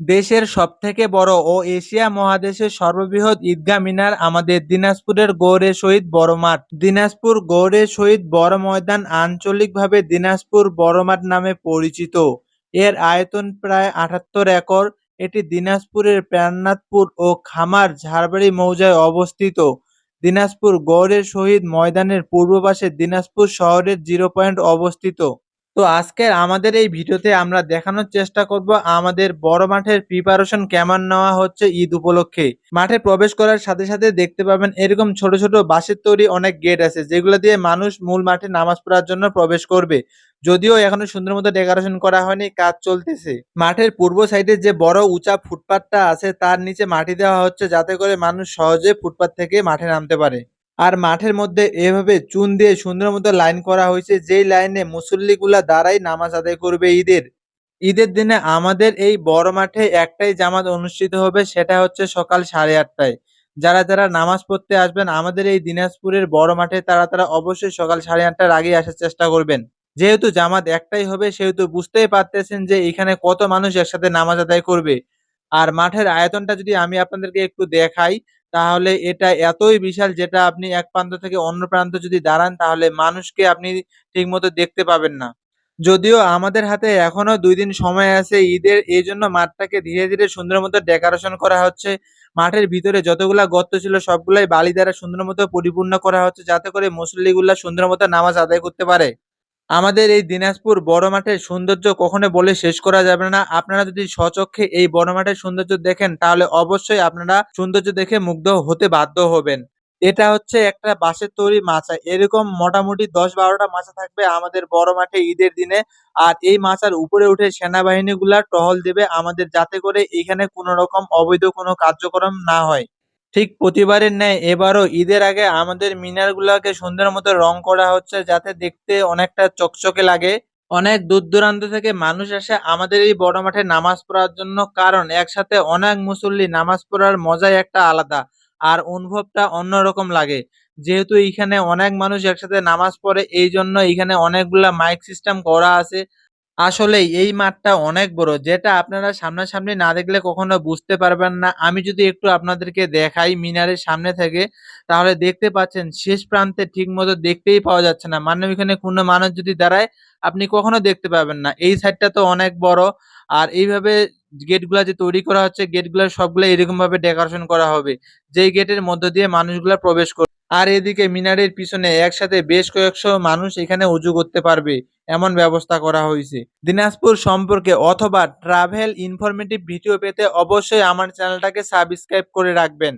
দেশের সবথেকে বড় ও এশিয়া মহাদেশের সর্ববৃহৎ ঈদগাহ মিনার আমাদের দিনাজপুরের গৌড়ে শহীদ বড় মাঠ। দিনাজপুর গৌড়ে শহীদ বড় ময়দান আঞ্চলিকভাবে দিনাজপুর বড় মাঠ নামে পরিচিত। এর আয়তন প্রায় আটাত্তর একর। এটি দিনাজপুরের প্রাণনাথপুর ও খামার ঝাড়বাড়ি মৌজায় অবস্থিত। দিনাজপুর গৌড়ের শহীদ ময়দানের পূর্ব পাশে দিনাজপুর শহরের জিরো পয়েন্ট অবস্থিত। তো আজকের আমাদের এই ভিডিওতে আমরা দেখানোর চেষ্টা করব আমাদের বড় মাঠের প্রিপারেশন কেমন নেওয়া হচ্ছে ঈদ উপলক্ষে। মাঠে প্রবেশ করার সাথে সাথে দেখতে পাবেন এরকম ছোট ছোট বাঁশের তৈরি অনেক গেট আছে, যেগুলো দিয়ে মানুষ মূল মাঠে নামাজ পড়ার জন্য প্রবেশ করবে। যদিও এখনও সুন্দর মতো ডেকোরেশন করা হয়নি, কাজ চলতেছে। মাঠের পূর্ব সাইডে যে বড় উঁচা ফুটপাতটা আছে, তার নিচে মাটি দেওয়া হচ্ছে যাতে করে মানুষ সহজে ফুটপাত থেকে মাঠে নামতে পারে। আর মাঠের মধ্যে এভাবে চুন দিয়ে সুন্দর মতো লাইন করা হয়েছে, যেই লাইনে মুসল্লিগুলা দাঁড়াই নামাজ আদায় করবে ঈদের। ঈদের দিনে আমাদের এই বড় মাঠে একটাই জামাত অনুষ্ঠিত হবে, সেটা হচ্ছে সকাল সাড়ে আটটায়। যারা যারা নামাজ পড়তে আসবেন, আমাদের এই দিনাজপুরের বড় মাঠে তারা তারা অবশ্যই সকাল সাড়ে আটটার আগে আসার চেষ্টা করবেন। যেহেতু জামাত একটাই হবে, সেহেতু বুঝতেই পারতেছেন যে এখানে কত মানুষ একসাথে নামাজ আদায় করবে। আর মাঠের আয়তনটা যদি আমি আপনাদেরকে একটু দেখাই তাহলে এটা এতই বিশাল যেটা আপনি এক প্রান্ত থেকে অন্য প্রান্ত যদি দাঁড়ান, তাহলে মানুষকে আপনি ঠিকমতো দেখতে পাবেন না। যদিও আমাদের হাতে এখনও দুই দিন সময় আছে, ঈদের এই জন্য মাঠটাকে ধীরে ধীরে সুন্দর মতো ডেকোরেশন করা হচ্ছে। মাঠের ভিতরে যতগুলা গর্ত ছিল, সবগুলাই বালি দ্বারা সুন্দর মতো পরিপূর্ণ করা হচ্ছে, যাতে করে মুসল্লিগুলা সুন্দর মতো নামাজ আদায় করতে পারে। আমাদের এই দিনাজপুর বড় মাঠের সৌন্দর্য কখনো বলে শেষ করা যাবে না। আপনারা যদি স্বচক্ষে এই বড় মাঠের সৌন্দর্য দেখেন, তাহলে অবশ্যই আপনারা সৌন্দর্য দেখে মুগ্ধ হতে বাধ্য হবেন। এটা হচ্ছে একটা বাঁশের তৈরি মাচা। এরকম মোটামুটি দশ বারোটা মাচা থাকবে আমাদের বড় মাঠে ঈদের দিনে। আর এই মাচার উপরে উঠে সেনাবাহিনী গুলা টহল দেবে আমাদের, যাতে করে এখানে কোনো রকম অবৈধ কোনো কার্যক্রম না হয়। ঠিক প্রতিবারের ন্যায় এবারও ঈদের আগে আমাদের মিনারগুলোকে সুন্দর মতো রং করা হচ্ছে যাতে দেখতে অনেকটা চকচকে লাগে। অনেক দূর দূরান্ত থেকে মানুষ আসে আমাদের এই বড় মাঠে নামাজ পড়ার জন্য কারণ একসাথে অনেক মুসল্লি নামাজ পড়ার মজাই একটা আলাদা আর অনুভবটা অন্যরকম লাগে। যেহেতু এইখানে অনেক মানুষ একসাথে নামাজ পড়ে এই জন্য এখানে অনেকগুলা মাইক সিস্টেম করা আছে। আসলেই এই মাঠটা অনেক বড়, যেটা আপনারা সামনাসামনি না দেখলে কখনো বুঝতে পারবেন না। আমি যদি একটু আপনাদেরকে দেখাই মিনারের সামনে থেকে, তাহলে দেখতে পাচ্ছেন শেষ প্রান্তে ঠিক মতো দেখতেই পাওয়া যাচ্ছে না। মানে ওইখানে কোনো মানুষ যদি দাঁড়ায়, আপনি কখনো দেখতে পাবেন না। এই সাইডটা তো অনেক বড়, আর এইভাবে গেটগুলা যে তৈরি করা হচ্ছে, গেটগুলা সবগুলো এরকম ভাবে ডেকোরেশন করা হবে, যেই গেটের মধ্য দিয়ে মানুষগুলা প্রবেশ করবে আর এদিকে মিনারের পিছনে একসাথে বেশ কয়েকশো মানুষ এখানে উজু করতে পারবে, এমন ব্যবস্থা করা হয়েছে। দিনাজপুর সম্পর্কে অথবা ট্রাভেল ইনফরমেটিভ ভিডিও পেতে অবশ্যই আমার চ্যানেলটাকে সাবস্ক্রাইব করে রাখবেন।